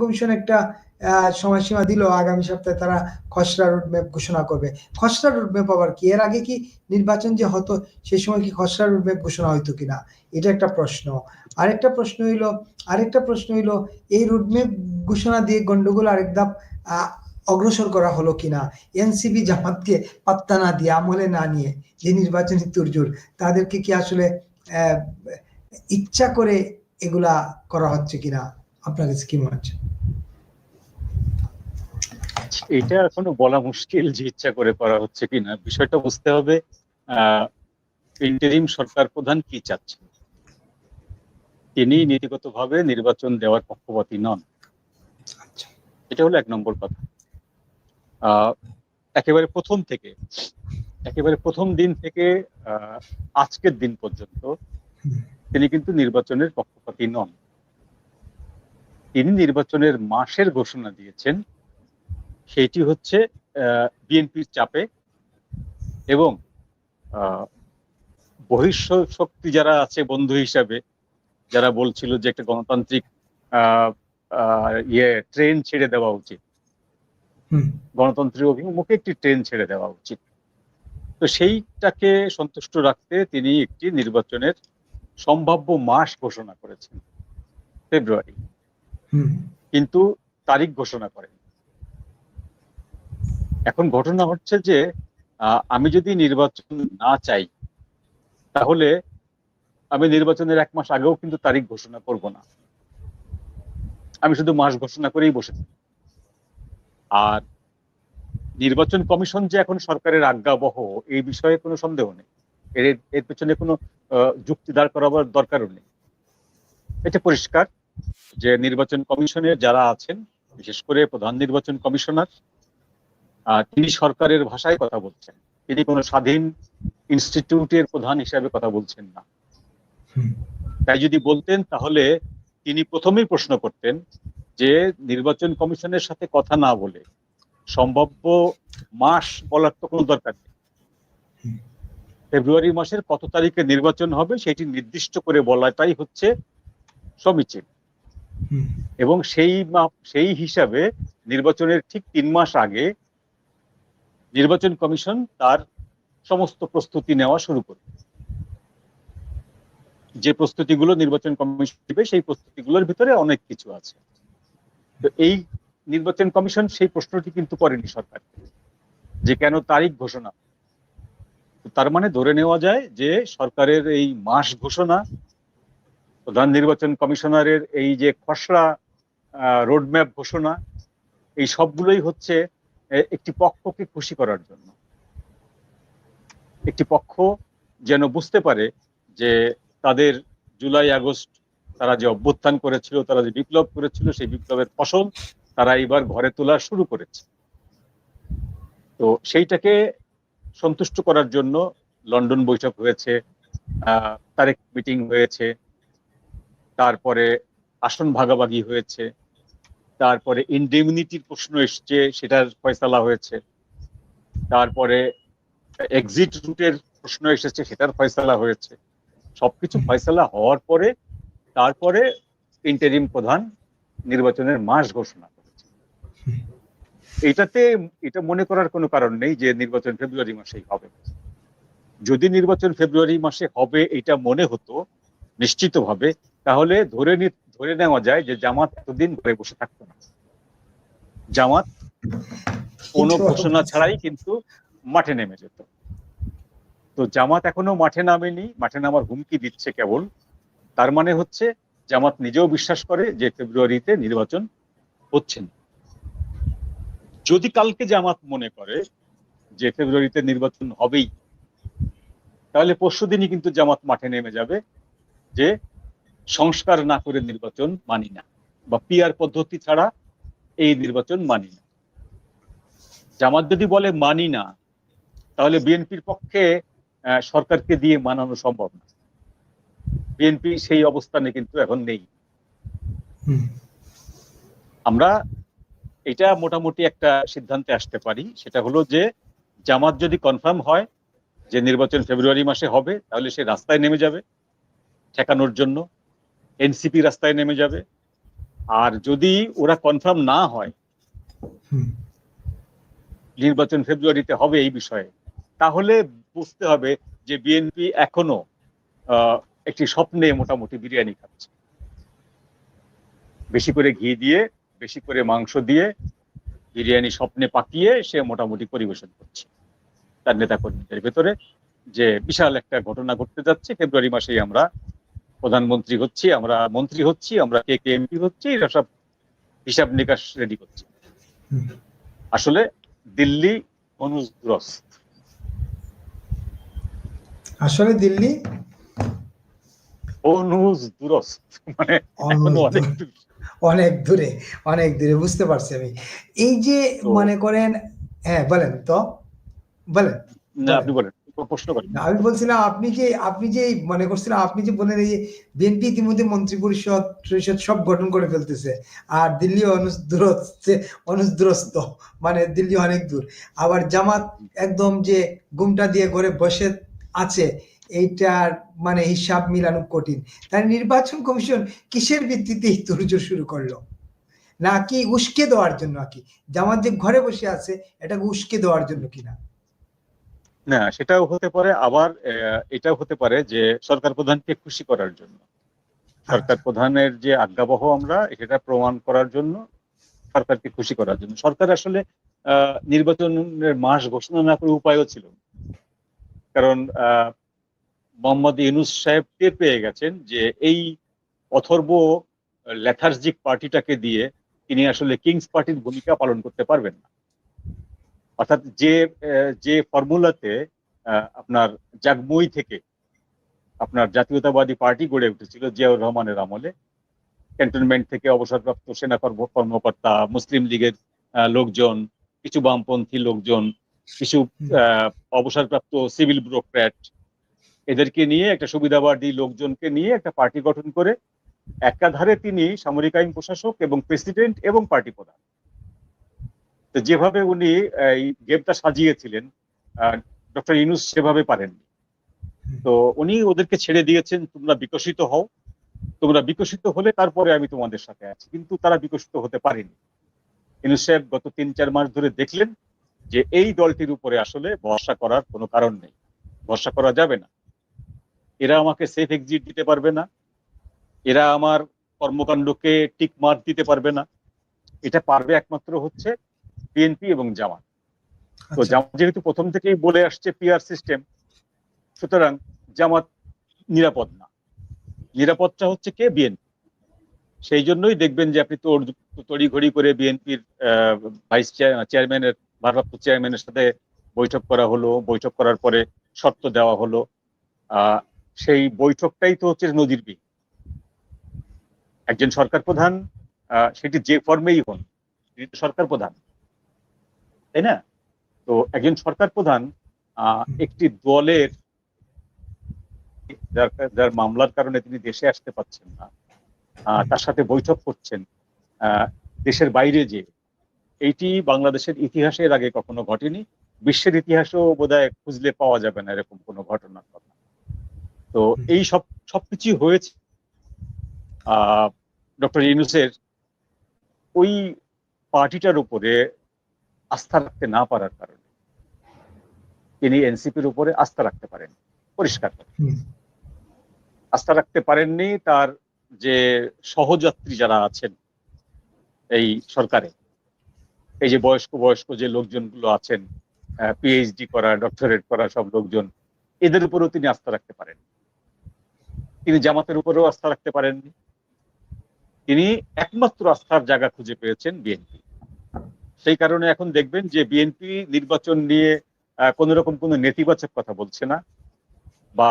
Commission একটা সময়সীমা দিল আগামী সপ্তাহে তারা খসড়া রোডম্যাপ ঘোষণা করবে। খসড়া রোডম্যাপ আবার কি? এর আগে কি নির্বাচন যে হতো সেই সময় কি খসড়া রোডম্যাপ ঘোষণা হইতো কিনা? এটা একটা প্রশ্ন। আরেকটা প্রশ্ন হইল, আরেকটা প্রশ্ন হইল, এই রোডম্যাপ ঘোষণা দিয়ে গন্ডগোল আরেক ধাপ অগ্রসর করা হলো কিনা? এনসিপি জামাতকে পাত্তা না দিয়ে, আমলে না নিয়ে যে নির্বাচনী তুরজোর, তাদেরকে কি আসলে ইচ্ছা করে এগুলা করা হচ্ছে কিনা? আপনার কাছে কি মনে হচ্ছে? এটা এখনও বলা মুশকিল যে ইচ্ছা করে করা হচ্ছে কিনা। বিষয়টা বুঝতে হবে ইন্টারিম সরকার প্রধান কি চাচ্ছেন? তিনি নীতিগতভাবে নির্বাচন দেওয়ার পক্ষপাতী নন। আচ্ছা। এটা হলো এক নম্বর কথা। আহ, একেবারে প্রথম থেকে একেবারে প্রথম দিন থেকে আহ, আজকের দিন পর্যন্ত তিনি কিন্তু নির্বাচনের পক্ষপাতী নন। তিনি নির্বাচনের মাসের ঘোষণা দিয়েছেন সেটি হচ্ছে বিএনপির চাপে এবং আহ, বহিঃ শক্তি যারা আছে বন্ধু হিসাবে যারা বলছিল যে একটা গণতান্ত্রিক ইয়ে ট্রেন ছেড়ে দেওয়া উচিত। গণতন্ত্রের অভিমুখে একটি ট্রেন ছেড়ে দেওয়া উচিত। তো সেইটাকে সন্তুষ্ট রাখতে তিনি একটি নির্বাচনের সম্ভাব্য মাস ঘোষণা করেছেন ফেব্রুয়ারি। কিন্তু তারিখ ঘোষণা করেন এখন ঘটনা হচ্ছে যে আমি যদি নির্বাচন না চাই, তাহলে আমি নির্বাচনের এক মাস আগেও কিন্তু তারিখ ঘোষণা করব না। আমি শুধু মাস ঘোষণা করেই বসে আর নির্বাচন কমিশন যে এখন সরকারের আজ্ঞাবহ, এই বিষয়ে কোনো সন্দেহ নেই। এর এর পেছনে কোনো যুক্তি দাঁড় করাবার দরকারও নেই। এটা পরিষ্কার। যে নির্বাচন কমিশনের যারা আছেন বিশেষ করে প্রধান নির্বাচন কমিশনার তিনি সরকারের ভাষায় কথা বলছেন। তিনি কোনো স্বাধীন ইনস্টিটিউটের প্রধান হিসাবে কথা বলছেন না। তাই যদি বলতেন তাহলে তিনি প্রথমেই প্রশ্ন করতেন যে নির্বাচন কমিশনের সাথে কথা না বলে সম্ভাব্য মাস বলার তো কোনো দরকার নেই। ফেব্রুয়ারি মাসের কত তারিখে নির্বাচন হবে সেটি নির্দিষ্ট করে বলাটাই হচ্ছে সমীচীন। এবং সেই সেই হিসাবে নির্বাচনের ঠিক তিন মাস আগে নির্বাচন কমিশন তার সমস্ত প্রস্তুতি নেওয়া শুরু করে। যে প্রস্তুতিগুলো নির্বাচন কমিশন দিবে, সেই প্রস্তুতিগুলোর ভিতরে অনেক কিছু আছে। তো এই নির্বাচন কমিশন সেই প্রশ্নটি কিন্তু করেনি সরকার, যে কেন তারিখ ঘোষণা। তার মানে ধরে নেওয়া যায় যে সরকারের এই মাস ঘোষণা প্রধান নির্বাচন কমিশনারের এই যে খসড়া রোডম্যাপ ঘোষণা, এই সবগুলোই হচ্ছে একটি পক্ষকে খুশি করার জন্য। একটি পক্ষ যেন বুঝতে পারে যে তাদের জুলাই, আগস্ট তারা যে অভ্যুত্থান করেছিল, তারা যে বিপ্লব করেছিল, সেই বিপ্লবের ফসল তারা এবার ঘরে তোলা শুরু করেছে। তো সেইটাকে সন্তুষ্ট করার জন্য লন্ডন বৈঠক হয়েছে তারেক মিটিং হয়েছে তারপরে আসন ভাগাভাগি হয়েছে, তারপরে ইনডেমিনিটির প্রশ্ন এসছে, সেটার ফয়সালা হয়েছে, তারপরে এক্সিট রুটের প্রশ্ন এসেছে, সেটার ফয়সালা হয়েছে। সবকিছু ফয়সালা হওয়ার পরে, তারপরে ইন্টারিম প্রধান নির্বাচনের মাস ঘোষণা করেছে। এটাতে, এটা মনে করার কোনো কারণ নেই যে নির্বাচন ফেব্রুয়ারি মাসেই হবে। যদি নির্বাচন ফেব্রুয়ারি মাসে হবে, এটা মনে হতো, নিশ্চিতভাবে তাহলে ধরে নি- ধরে নেওয়া যায় যে জামাত এতদিন ঘরে বসে থাকতো না। জামাত কোনো ঘোষণা ছাড়াই কিন্তু মাঠে নেমে যেত। তো জামাত এখনও মাঠে নামেনি মাঠে নামার হুমকি দিচ্ছে কেবল। তার মানে হচ্ছে জামাত নিজেও বিশ্বাস করে যে ফেব্রুয়ারিতে নির্বাচন হচ্ছে না। যদি কালকে জামাত মনে করে যে ফেব্রুয়ারিতে নির্বাচন হবেই তাহলে পরশু দিনই কিন্তু জামাত মাঠে নেমে যাবে যে সংস্কার না করে নির্বাচন মানি না বা পিআর পদ্ধতি ছাড়া এই নির্বাচন মানি না। জামাত যদি বলে মানি না তাহলে বিএনপির পক্ষে সরকারকে দিয়ে মানানো সম্ভব না। বিএনপি সেই অবস্থানে কিন্তু এখন নেই। আমরা এটা মোটামুটি একটা সিদ্ধান্তে আসতে পারি। সেটা হলো যে জামাত যদি কনফার্ম হয় যে নির্বাচন ফেব্রুয়ারি মাসে হবে তাহলে সে রাস্তায় নেমে যাবে ঠেকানোর জন্য। এনসিপি রাস্তায় নেমে যাবে। আর যদি ওরা কনফার্ম না হয় নির্বাচন ফেব্রুয়ারিতে হবে এই বিষয়ে তাহলে বুঝতে হবে যে বিএনপি এখনও একটি স্বপ্নে মোটামুটি বিরিয়ানি খাচ্ছে। বেশি করে ঘি দিয়ে বেশি করে মাংস দিয়ে বিরিয়ানি স্বপ্নে পাকিয়ে সে মোটামুটি পরিবেশন করছে। তার নেতা কর্মীদের ভেতরে যে বিশাল একটা ঘটনা ঘটতে যাচ্ছে ফেব্রুয়ারি মাসেই আমরা প্রধানমন্ত্রী হচ্ছি আমরা মন্ত্রী হচ্ছি আমরা কে কে এমপি হচ্ছি এরা সব হিসাব নিকাশ রেডি করছি। আসলে দিল্লি অনুগ্রস্ত আসলে দিল্লি? অনুজ দুরস্ত মানে অনেক দূর। অনেক দূরে অনেক দূরে বুঝতে পারছি আমি। এই যে মনে করেন হ্যাঁ বলেন তো বলেন। না আপনি বলেন। প্রশ্ন করেন না, আমি বলছিলাম আপনি যে আপনি যে মনে করছিলাম আপনি যে বলেন এই বিএনপি ইতিমধ্যে মন্ত্রী পরিষদ পরিষদ সব গঠন করে ফেলতেছে আর দিল্লি অনুদূরস্ত মানে দিল্লি অনেক দূর। আবার জামাত একদম যে গুমটা দিয়ে ঘরে বসে আছে এইটার মানে হিসাব মিলানো কঠিন। তাই নির্বাচন কমিশন কিসের ভিত্তিতে তোড়জোড় শুরু করল? নাকি উস্কে দেওয়ার জন্য নাকি? জামাত যে ঘরে বসে আছে এটাকে উস্কে দেওয়ার জন্য কিনা? না, সেটাও হতে পারে। আবার এটাও হতে পারে যে সরকার প্রধানকে খুশি করার জন্য। সরকার প্রধানের যে আজ্ঞাবহ আমরা, সেটা প্রমাণ করার জন্য সরকারকে খুশি করার জন্য। সরকার আসলে নির্বাচনের মাস ঘোষণা না করে উপায়ও ছিল কারণ মোহাম্মদ ইউনুস সাহেব টের পেয়ে গেছেন যে এই অথর্ব লেথার্জিক পার্টিটাকে দিয়ে তিনি আসলে কিংস পার্টির ভূমিকা পালন করতে পারবেন না। অর্থাৎ যে যে ফর্মুলাতে আপনার জাগমুই থেকে আপনার জাতীয়তাবাদী পার্টি গড়ে উঠেছিল জিয়াউর রহমানের আমলে ক্যান্টনমেন্ট থেকে অবসরপ্রাপ্ত সেনা কর্ম- কর্মকর্তা, মুসলিম লীগের লোকজন, কিছু বামপন্থী লোকজন, কিছু অবসরপ্রাপ্ত সিভিল ব্যুরোক্র্যাট এদেরকে নিয়ে একটা সুবিধাবাদী লোকজনকে নিয়ে একটা পার্টি গঠন করে, একাধারে তিনি সামরিক আইন প্রশাসক এবং প্রেসিডেন্ট এবং পার্টি প্রধান। তো যেভাবে উনি, এই গেমটা সাজিয়েছিলেন ডক্টর ইনুস সেভাবে পারেননি। তো উনি ওদেরকে ছেড়ে দিয়েছেন, তোমরা বিকশিত হও। তোমরা বিকশিত হলে তারপরে আমি তোমাদের সাথে আছি। কিন্তু তারা বিকশিত হতে পারেনি। ইনুস সাহেব গত তিন, চার মাস ধরে দেখলেন যে এই দলটির উপরে আসলে ভরসা করার কোনো কারণ নেই। ভরসা করা যাবে না। এরা আমাকে সেফ এক্সিট দিতে পারবে না। এরা আমার কর্মকাণ্ডকে টিক মার্ক দিতে পারবে না। এটা পারবে একমাত্র হচ্ছে বিএনপি এবং জামাত। তো আচ্ছা, জামাত যেহেতু প্রথম থেকেই বলে আসছে পিআর সিস্টেম সুতরাং জামাত নিরাপদ না। নিরাপদটা হচ্ছে কে? বিএনপি সেই জন্যই দেখবেন যে আপনি তোর তড়ি ঘড়ি করে বিএনপির ভাইস চেয়ারম্যানের ভারপ্রাপ্ত চেয়ারম্যানের সাথে বৈঠক করা হলো। বৈঠক করার পরে শর্ত দেওয়া হলো। আহ, সেই বৈঠকটাই তো হচ্ছে নদীর বিল একজন সরকার প্রধান আহ, সেটি যে ফর্মেই হন তিনি তো সরকার প্রধান। তাই না? তো একজন সরকার প্রধান একটি দলের যার যার মামলার কারণে তিনি দেশে আসতে পারছেন না তার সাথে বৈঠক করছেন দেশের বাইরে যে। এইটি বাংলাদেশের ইতিহাসের আগে কখনো ঘটেনি বিশ্বের ইতিহাসেও বোধহয় খুঁজলে পাওয়া যাবে না এরকম কোনো ঘটনার কথা। তো এই সব সবকিছুই হয়েছে। আহ ডক্টর ইউনুসের ওই পার্টিটার উপরে আস্থা রাখতে না পারার কারণে। তিনি এনসিপির উপরে আস্থা রাখতে পারেন পরিষ্কার আস্থা রাখতে পারেননি তার যে সহযাত্রী যারা আছেন এই সরকারে এই যে বয়স্ক বয়স্ক যে লোকজনগুলো আছেন পিএইচডি করা ডক্টরেট করা সব লোকজন এদের উপরেও তিনি আস্থা রাখতে পারেন। তিনি জামাতের উপরেও আস্থা রাখতে পারেননি। তিনি একমাত্র আস্থার জায়গা খুঁজে পেয়েছেন বিএনপি। সেই কারণে এখন দেখবেন যে বিএনপি নির্বাচন নিয়ে কোনো রকম কোনো নেতিবাচক কথা বলছে না বা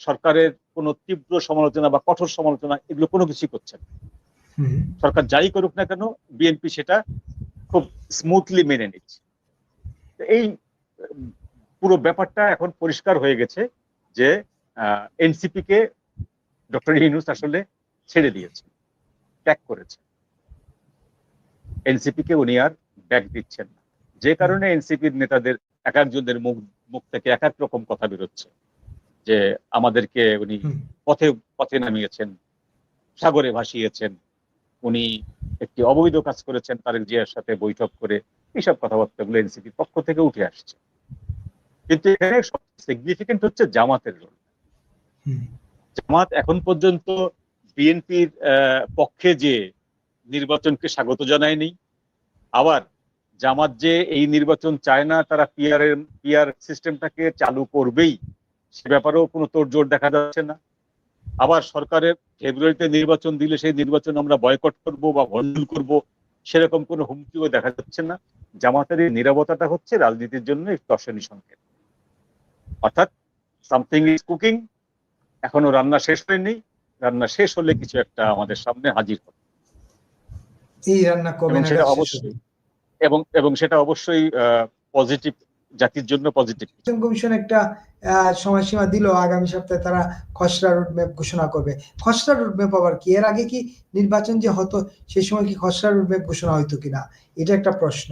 সরকারের কোনো তীব্র সমালোচনা বা কঠোর সমালোচনা এগুলো কোনো কিছুই করছে না। সরকার যাই করুক না কেন বিএনপি সেটা খুব স্মুথলি মেনে নিচ্ছে। এই পুরো ব্যাপারটা এখন পরিষ্কার হয়ে গেছে যে এনসিপি কে ডক্টর ইউনুস আসলে ছেড়ে দিয়েছে ত্যাগ করেছে। এনসিপি কে উনি আর ব্যাক দিচ্ছেন না। যে কারণে এনসিপির নেতাদের এক একজনের মুখ মুখ থেকে এক এক রকম কথা বেরোচ্ছে যে আমাদেরকে উনি পথে পথে নামিয়েছেন সাগরে ভাসিয়েছেন উনি একটি অবৈধ কাজ করেছেন তারেক জিয়ার সাথে বৈঠক করে এইসব কথাবার্তাগুলো এনসিপির পক্ষ থেকে উঠে আসছে। কিন্তু এখানে সিগনিফিকেন্ট হচ্ছে জামাতের রোল জামাত এখন পর্যন্ত বিএনপির পক্ষে যে নির্বাচনকে স্বাগত জানায়নি আবার জামাত যে এই নির্বাচন চায় না তারা পিআর এর পিআর সিস্টেমটাকে চালু করবেই। সে ব্যাপারেও কোনো তোড়জোড় দেখা যাচ্ছে না। আবার সরকারের ফেব্রুয়ারিতে নির্বাচন দিলে সেই নির্বাচন আমরা বয়কট করব বা ভণ্ডুল করব সেরকম কোনো হুমকিও দেখা যাচ্ছে না। জামাতের এই নিরাপত্তাটা হচ্ছে রাজনীতির জন্য একটু দর্শনী সংকেত। অর্থাৎ সামথিং ইজ কুকিং এখনও রান্না শেষ হয়নি। রান্না শেষ হলে কিছু একটা আমাদের সামনে হাজির হবে। এই রান্না কবে সেটা অবশ্যই? এবং এবং সেটা অবশ্যই পজিটিভ জাতির জন্য পজিটিভ নির্বাচন কমিশন একটা সময়সীমা দিল আগামী সপ্তাহে তারা খসড়া রুটম্যাপ ঘোষণা করবে। খসড়া রুটম্যাপ আবার কি? এর আগে কি নির্বাচন যে হতো সেই সময় কি খসড়া রুটম্যাপ ঘোষণা হইতো কিনা? এটা একটা প্রশ্ন।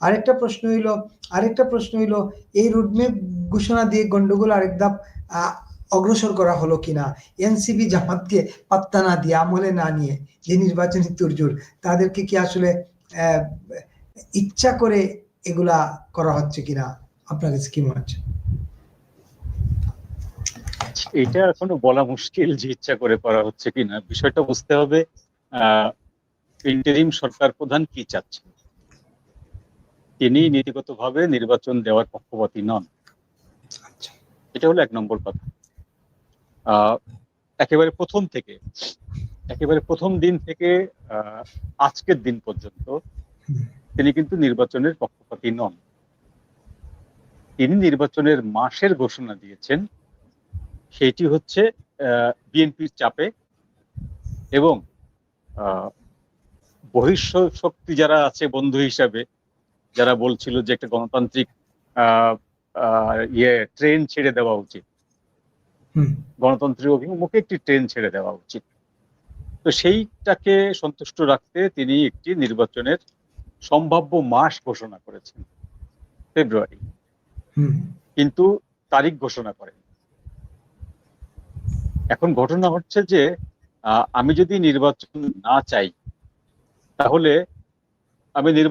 আরেকটা প্রশ্ন হইল আরেকটা প্রশ্ন হইল এই রুটম্যাপ ঘোষণা দিয়ে গন্ডগোল আরেক ধাপ অগ্রসর করা হলো কিনা? এনসিপি জামাতকে পাত্তা না দিয়ে আমলে না নিয়ে যে নির্বাচনী তুরজোর তাদেরকে কি আসলে আহ, ইচ্ছা করে এগুলা করা হচ্ছে কিনা? আপনার কাছে কি মনে হচ্ছে? এটা এখনও বলা মুশকিল যে ইচ্ছা করে করা হচ্ছে কিনা। বিষয়টা বুঝতে হবে ইন্টারিম সরকার প্রধান কি চাচ্ছেন? তিনি নীতিগতভাবে নির্বাচন দেওয়ার পক্ষপাতী নন। আচ্ছা। এটা হলো এক নম্বর কথা। আহ, একেবারে প্রথম থেকে একেবারে প্রথম দিন থেকে আহ, আজকের দিন পর্যন্ত তিনি কিন্তু নির্বাচনের পক্ষপাতী নন। তিনি নির্বাচনের মাসের ঘোষণা দিয়েছেন। সেটি হচ্ছে বিএনপির চাপে এবং আহ, বহিঃ শক্তি যারা আছে বন্ধু হিসাবে যারা বলছিল যে একটা গণতান্ত্রিক আহ, আহ, ইয়ে ট্রেন ছেড়ে দেওয়া উচিত। গণতন্ত্রের অভিমুখে একটি ট্রেন ছেড়ে দেওয়া উচিত। তো সেইটাকে সন্তুষ্ট রাখতে তিনি একটি নির্বাচনের সম্ভাব্য মাস ঘোষণা করেছেন। ফেব্রুয়ারি। কিন্তু তারিখ ঘোষণা করেন। এখন ঘটনা হচ্ছে যে আমি যদি নির্বাচন না চাই তাহলে আমি নির্বাচন